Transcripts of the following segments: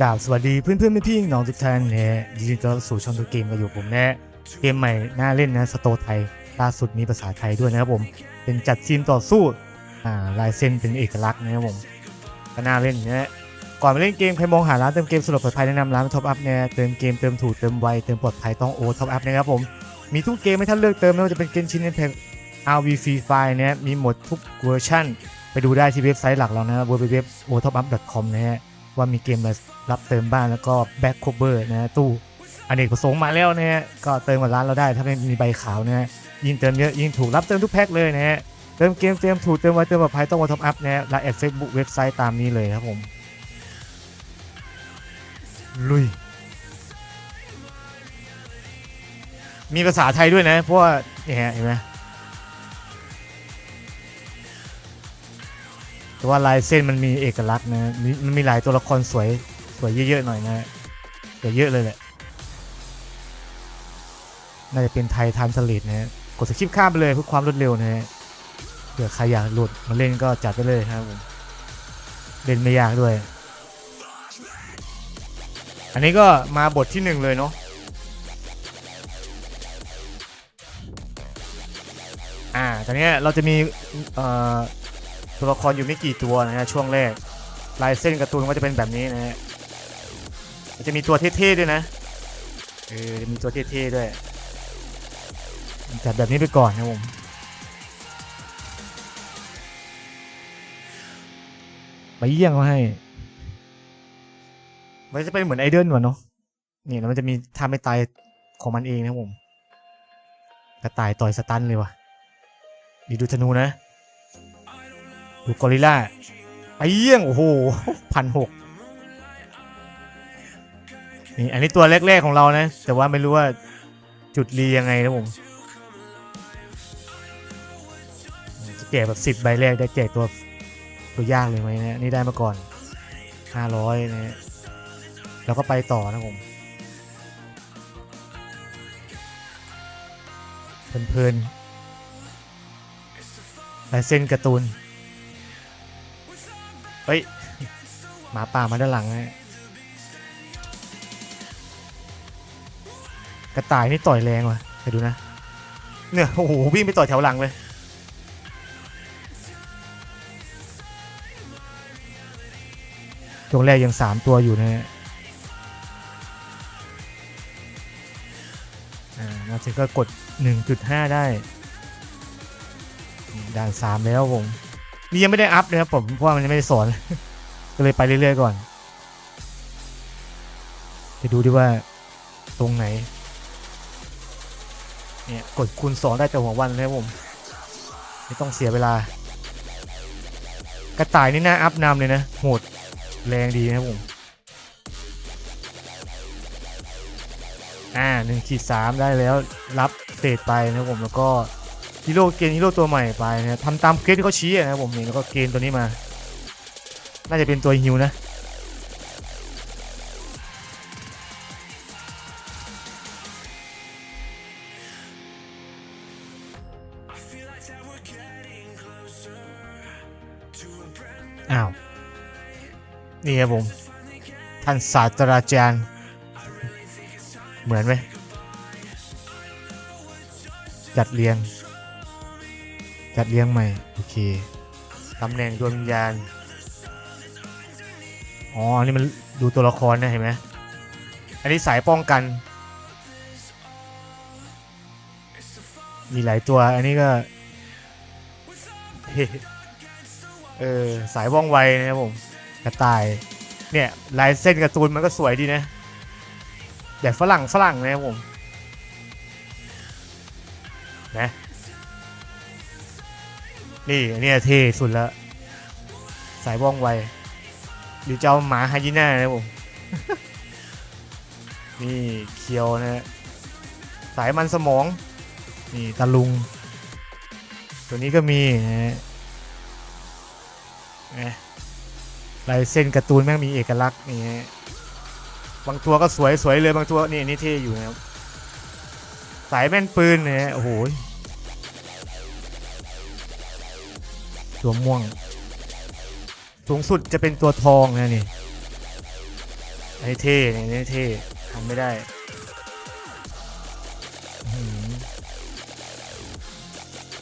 กราบสวัสดีเพื่อนเพื่อนๆพี่ๆน้องทุกท่านนะยินดีต้อนรับสู่ช่องตัวเกมกันอยู่ผมนะเกมใหม่น่าเล่นนะสโตไทยล่าสุดมีภาษาไทยด้วยนะครับผม เป็นจัดทีมต่อสู้อ่าลายเส้นเป็นเอกลักษณ์นะครับผมก็น่าเล่นนะฮะก่อนไปเล่นเกมใครมองหาร้านเติมเกมสะดวกปลอดภัยแนะนำร้านท็อปอัพเนี่ยเติมเกมเติมถูกเติมไวเติมปลอดภัยต้องโอท็อปอัพนะครับผมมีทุกเกมให้ท่านเลือกเติมไม่ว่าจะเป็นเกมชิ้นเพ็ก RV Free Fire เนี่ยมีหมดทุกเวอร์ชันไปดูได้ที่เว็บไซต์หลักเรานะ www.otopup.com นะฮะ ว่ามีเกมมารับเติมบ้านแล้วก็แบ็คโคเบอร์นะตู้อเนกประสงค์มาแล้วนะฮะก็เติมกับร้านเราได้ถ้าไม่มีใบขาวนะฮะยิ่งเติมเยอะยิ่งถูกรับเติมทุกแพ็คเลยนะฮะเติมเกมเติมถูกเติมไวเติมปลอดภัยต้องมาท็อปอัพนะฮะและแอดเฟซบุ๊กเว็บไซต์ตามนี้เลยครับผมลุย มีภาษาไทยด้วยนะเพราะว่าเนี่ยเห็นไหม แต่ว่าลายเส้นมันมีเอกลักษณ์นะมมันมีหลายตัวละครสวยสวยเยอะๆหน่อยนะสวยเยอะเลยแหละ น่าจะเป็นไทยทันสลิดนะฮะกดสคริปข้ามไปเลยเพื่อความรวดเร็วนะฮะเผื่อใครอยากหลุดมาเล่นก็จัดไปเลยครับผมเล่นไม่ยากด้วย อันนี้ก็มาบทที่หนึ่งเลยเนาะอ่าตอนนี้เราจะมีเอ่อ ตัวละครอยู่ไม่กี่ตัวนะฮะช่วงแรกลายเส้นการ์ตูนก็จะเป็นแบบนี้นะฮะจะมีตัวเท่ๆด้วยนะเออจะมีตัวเท่ๆด้วยจัดแบบนี้ไปก่อนนะผมไปเยี่ยงเขาให้มันจะเป็นเหมือนไอเดิลวะเนาะนี่แล้วมันจะมีท่าไม่ตายของมันเองนะผมกระต่ายต่อยสตันเลยว่ะดีดูธนูนะ ดูกอริล่าไปเยี่ยงโอ้โหพันหกนี่อันนี้ตัวแรกๆของเรานะ แต่ว่าไม่รู้ว่าจุดรียังไงนะผมจะแจกแบบสิบใบแรกได้แจกตัวตัวยากเลยไหมนะนี่ได้มาก่อนห้าร้อยนะแล้วก็ไปต่อนะผมเพลินๆลายเส้นการ์ตูน เฮ้ยหมาป่ามาด้านหลังนะกระต่ายนี่ต่อยแรงว่ะไปดูนะ เนี่ยโอ้โหวิ่งไปต่อยแถวหลังเลยช่วงแรกยังสามตัวอยู่นะฮะอ่ามาถึงก็กด 1.5 ได้ ด่าน 3 แล้วผม นี่ยังไม่ได้อัพนะครับผมเพราะว่ามันยังไม่ได้สอนก็เลยไปเรื่อยๆก่อนไปดูดิว่าตรงไหน เนี่ยกดคูณ2ได้แต่หัววันนะครับผม ไม่ต้องเสียเวลา กระต่ายนี่น่าอัพนำเลยนะ โหดแรงดีนะครับผม อ่าหนึ่งขีดสามได้แล้วรับเศษไปนะครับผมแล้วก็ ฮีโร่เกณฑ์ฮีโร่ตัวใหม่ไปนะทำตามเกณฑ์ที่เขาชี้นะครับผมนี่แล้วก็เกณฑ์ตัวนี้มา น่าจะเป็นตัวฮิวนะอ้าว นี่ครับผม ท่านศาสตราจารย์ เหมือนไหมจัดเรียง จัดเรียงใหม่ โอเคตำแหน่งดวงวิญญาณ อ๋อ นี่มันดูตัวละครนะเห็นไหมอันนี้สายป้องกัน มีหลายตัว อันนี้ก็ เออ สายว่องไวนะครับผม กระต่าย เนี่ยลายเส้นการ์ตูนมันก็สวยดีนะแบบฝรั่งฝรั่งนะครับผม นะ นี่อันเนี่ยเท่สุดล้วสายว่องไวหรือจะเอาหมาไฮยีน่านะผม นี่เคียวนะฮะสายมันสมอง นี่ตะลุง ตัวนี้ก็มีนะฮะลายเส้นการ์ตูนแม่งมีเอกลักษณ์นี่ฮะบางตัวก็สวยสวยเลยบางตัวนี่นี่เท่อยู่นะครับสายแม่นปืนนี่ยโอ้โห ตัวม่วง สูงสุดจะเป็นตัวทองนะนี่ให้เท่เนี่ยให้เท่ทำไม่ได้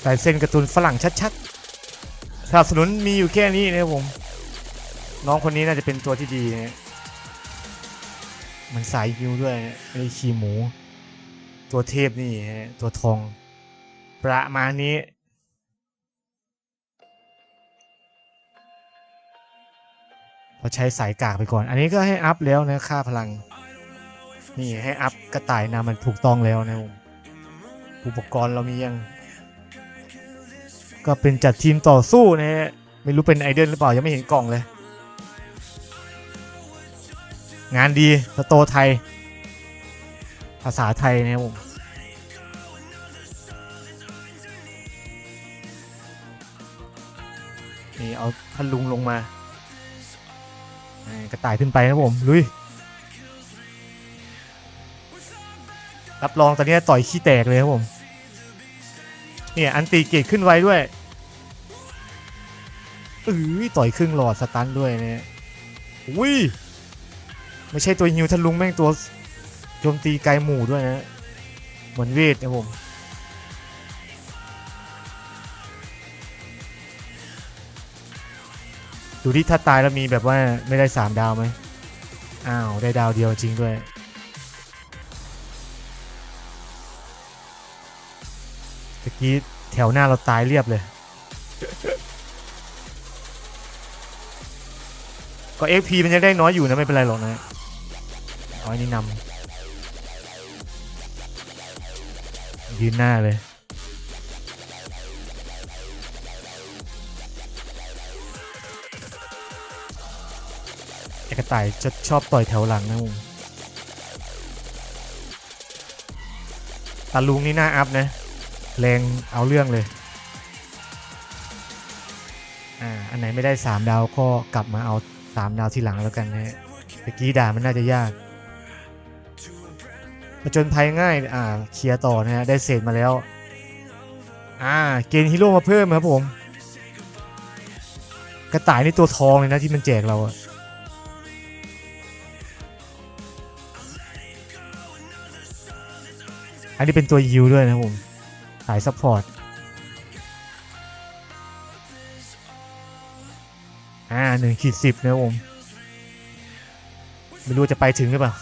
ลายเส้นการ์ตูนฝรั่งชัดๆสนับสนุนมีอยู่แค่นี้นะครับผม น้องคนนี้น่าจะเป็นตัวที่ดีนะมันสายฮิวด้วยนะไม่ได้ขี้หมู ตัวเทพนี่ฮะตัวทอง ประมาณนี้ เราใช้สายกากไปก่อน อันนี้ก็ให้อัพแล้วนะค่าพลัง นี่ให้อัพกระต่ายนามันถูกต้องแล้วนะอุปกรณ์เรามียัง ก็เป็นจัดทีมต่อสู้นะฮะไม่รู้เป็นไอเดนหรือเปล่า ยังไม่เห็นกล่องเลย งานดีสโตไทย ภาษาไทยนะครับผมนี่เอาท่านลุงลงมา กระต่ายขึ้นไปนะผมลุยรับรองตอนนี้ต่อยขี้แตกเลยครับผมเนี่ยอันตีเกตขึ้นไว้ด้วยเอ้ยต่อยครึ่งหลอดสตันด้วยเนี่ยอุ้ยไม่ใช่ตัวฮิวทะลุงแม่งตัวโจมตีไกลหมู่ด้วยนะเหมือนเวทนะผม ดูที่ถ้าตายแล้วมีแบบว่าไม่ได้ 3 ดาวไหมอ้าว ได้ดาวเดียวจริงด้วย ตะกี้แถวหน้าเราตายเรียบเลย ก็ XP มันยังได้น้อยอยู่นะ ไม่เป็นไรหรอกนะอาอันนี้นำยืนหน้าเลย ต่ายจะชอบต่อยแถวหลังนะมึงตาลุงนี่น่าอัพนะแรงเอาเรื่องเลย อ่า อันไหนไม่ได้ 3 ดาวก็กลับมาเอา 3 ดาวที่หลังแล้วกันนะฮะตะกี้ด่ามันน่าจะยากผจญภัยง่าย อ่า เคลียร์ต่อนะฮะ ได้เศษมาแล้ว อ่า เกณฑ์ฮีโร่มาเพิ่มครับผม กระต่ายนี่ตัวทองเลยนะที่มันแจกเราอะ อันนี้เป็นตัวยิวด้วยนะผมสายซัพพอร์ต อ่าหนึ่งขีดสิบนะผม ไม่รู้จะไปถึงหรือเปล่า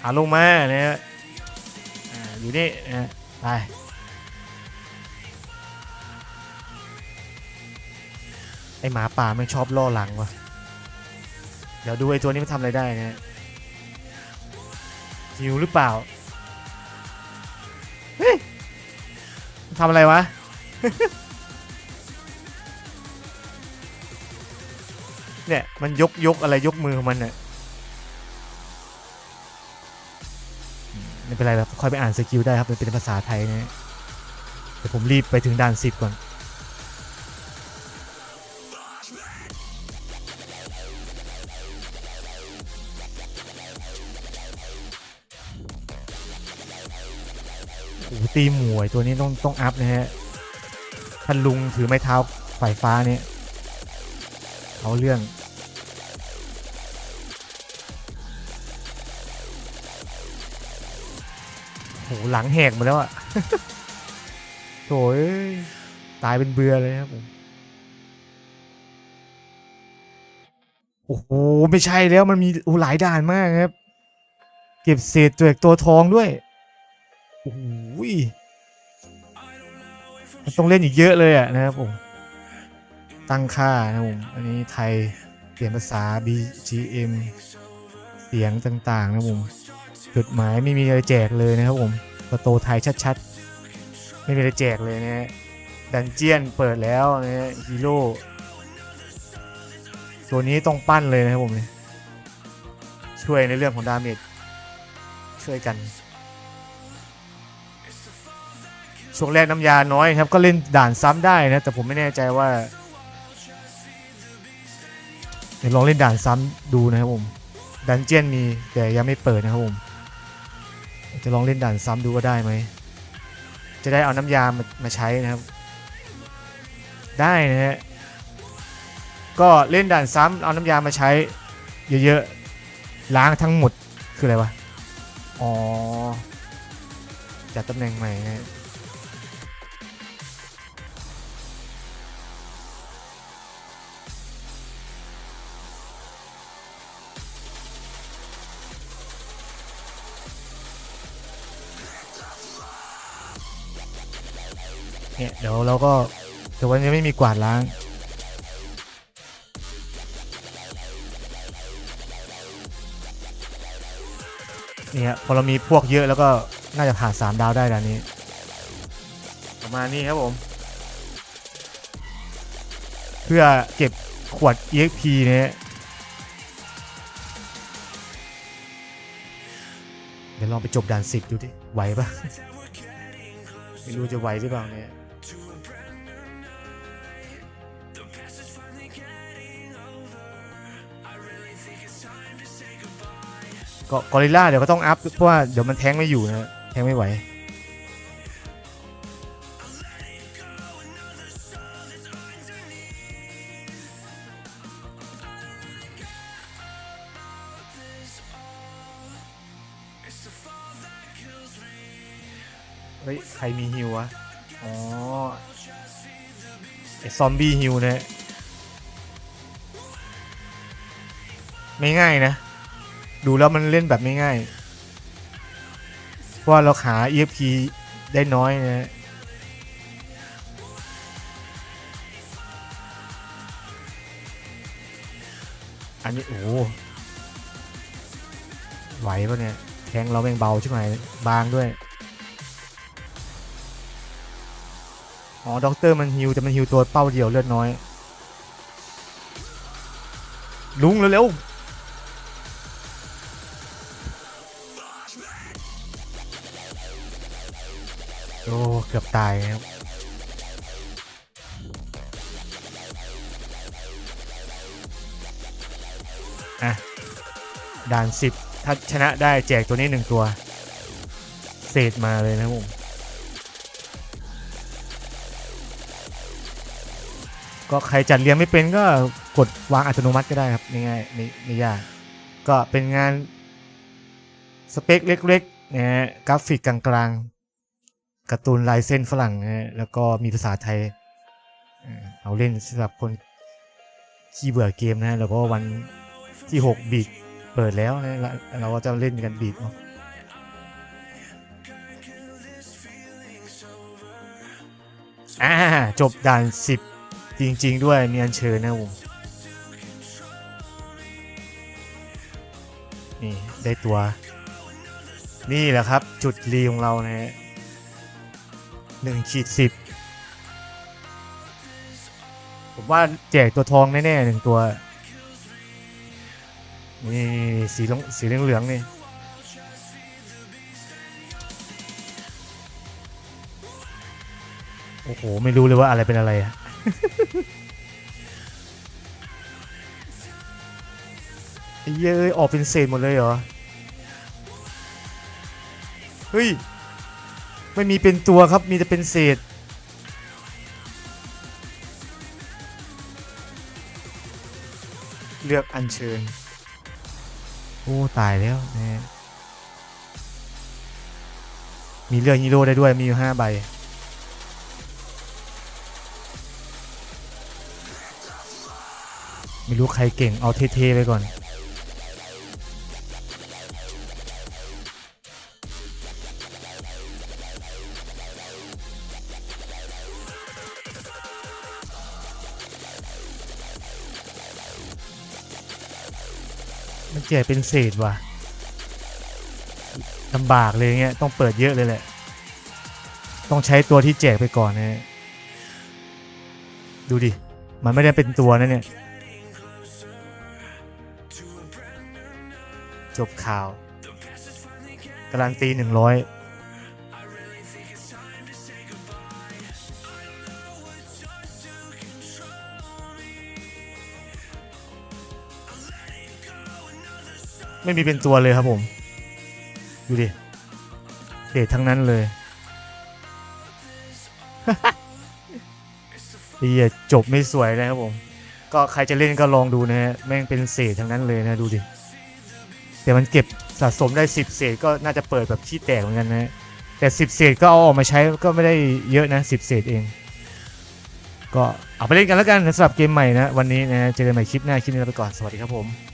หาลงมานะฮะอ่าอยู่นี่นะไปไอหมาป่าไม่ชอบล่อหลังวะเดี๋ยวดูไอตัวนี้มันทำอะไรได้นะหิวหรือเปล่า ทำอะไรวะ เนี่ยมันยกยกอะไรยกมือของมันเนี่ยอืมไม่เป็นไรครับค่อยไปอ่านสกิลได้ครับมันเป็นภาษาไทยนะแต่ผมรีบไปถึงด่านสิบก่อน อ้ตีหมวยตัวนี้ต้องต้องอัพนะฮะท่านลุงถือไม้เท้าไฟฟ้าเนี่ยเอาเรื่องโหหลังแหกหมาแล้วอะโถ่เอ้ยตายเป็นเบื่อเลยครับผมโอ้โหไม่ใช่แล้วมันมีหลายด่านมากครับ เก็บเศษตัวเอกตัวทองด้วย โอ้โหต้องเล่นอีกเยอะเลยอะนะครับผม ตั้งค่านะผมอันนี้ไทยเปลี่ยนภาษา BGM เสียงต่างๆนะผมจดหมายไม่มีอะไรแจกเลยนะครับผมประตูไทยชัดๆ ไม่มีอะไรแจกเลยนะฮะดันเจียนเปิดแล้วนะฮะฮีโร่ตัวนี้ต้องปั้นเลยนะครับผมช่วยในเรื่องของดาเมจช่วยกัน ช่วงแรกน้ำยาน้อยครับ ก็เล่นด่านซ้ำได้นะ แต่ผมไม่แน่ใจว่า เดี๋ยวลองเล่นด่านซ้ำดูนะครับผมดันเจียนมีแต่ยังไม่เปิดนะครับผมจะลองเล่นด่านซ้ำดูว่าได้ไหม จะได้เอาน้ำยามามาใช้นะครับ ได้นะฮะก็เล่นด่านซ้ำเอาน้ำยามาใช้ เยอะๆล้างทั้งหมดคืออะไรวะอ๋อจัดตำแหน่งใหม่นะ เนี่ยเดี๋ยวเราก็แต่วันนี้ไม่มีกวาดล้าง เนี่ยพอเรามีพวกเยอะแล้วก็น่าจะผ่านสามดาวได้ด้านนี้ ประมาณนี้ครับผม เพื่อเก็บขวด EXP เนี่ยเดี๋ยวลองไปจบด่านสิบดูดิ ไหวปะไม่รู้จะไหวหรือเปล่าเนี่ย ก็กอริลล่าเดี๋ยวก็ต้องอัพเพราะว่าเดี๋ยวมันแทงไม่อยู่นะแทงไม่ไหวเฮ้ยใครมีฮิววะ อ๋อไอซอมบี้ฮิวเนะไม่ง่ายนะ ดูแล้วมันเล่นแบบไม่ง่ายเพราะว่าเราหา EFP ได้น้อยนะอันนี้ โอ้โหไหวปะเนี่ย แทงเราแม่งเบาใช่ไหมบางด้วย อ๋อ ด็อกเตอร์มันฮิวแต่มันฮิวตัวเป้าเดียวเลือดน้อย ลุงเร็วๆ โอ้เกือบตายครับอะด่านสิบถ้าชนะได้แจกตัวนี้หนึ่งตัว เศษมาเลยนะผมก็ใครจัดเรียงไม่เป็นก็กดวางอัตโนมัติก็ได้ครับง่ายๆไม่ไม่ยาก ก็เป็นงานสเปคเล็กๆนะฮะกราฟิกกลางๆ การ์ตูนลายเส้นฝรั่งนะแล้วก็มีภาษาไทย เอาเล่นสำหรับคนขี้เบื่อเกมนะแล้วก็วันที่ 6 บีดเปิดแล้วนะเราเราก็จะเล่นกันบีดเนาะอ่าจบด่าน 10 จริง ๆ ด้วยมีอันเชิญนะผมนี่ ได้ตัว นี่แหละครับจุดรีของเรานะฮะ หนึ่งขีดสิบผมว่าแจกตัวทองแน่ๆหนึ่งตัว นี่สีลงสีเหลืองๆนี่โอ้โห ไม่รู้เลยว่าอะไรเป็นอะไรอะเยเอ้ยออกเป็นเศษหมดเลยเหรอ เฮ้ย ไม่มีเป็นตัวครับมีแต่เป็นเศษ เลือกอัญเชิญ โอ้ตายแล้วนะมีเลือกฮีโร่ได้ด้วยมีอยู่ห้าใบไม่รู้ใครเก่งเอาเท่ๆไปก่อน มันแจกเป็นเศษว่ะลำบากเลยเงี้ยต้องเปิดเยอะเลยแหละ ต้องใช้ตัวที่แจกไปก่อนนะฮะดูดิ มันไม่ได้เป็นตัวนะเนี่ย จบข่าวการันตีหนึ่งร้อย ไม่มีเป็นตัวเลยครับผม ดูดิเดททั้งนั้นเลยเฮียจบไม่สวยเลยครับผม ก็ใครจะเล่นก็ลองดูนะฮะแม่งเป็นเศษทั้งนั้นเลยนะดูดิแต่มันเก็บสะสมได้ 10 เศษก็น่าจะเปิดแบบขี้แตกเหมือนกันนะแต่ 10 เศษก็เอาออกมาใช้ก็ไม่ได้เยอะนะ 10 เศษเอง ก็เอาไปเล่นกันแล้วกันสำหรับเกมใหม่นะ วันนี้นะเจอกันใหม่คลิปหน้าคลิปนี้ลาไปก่อนสวัสดีครับผม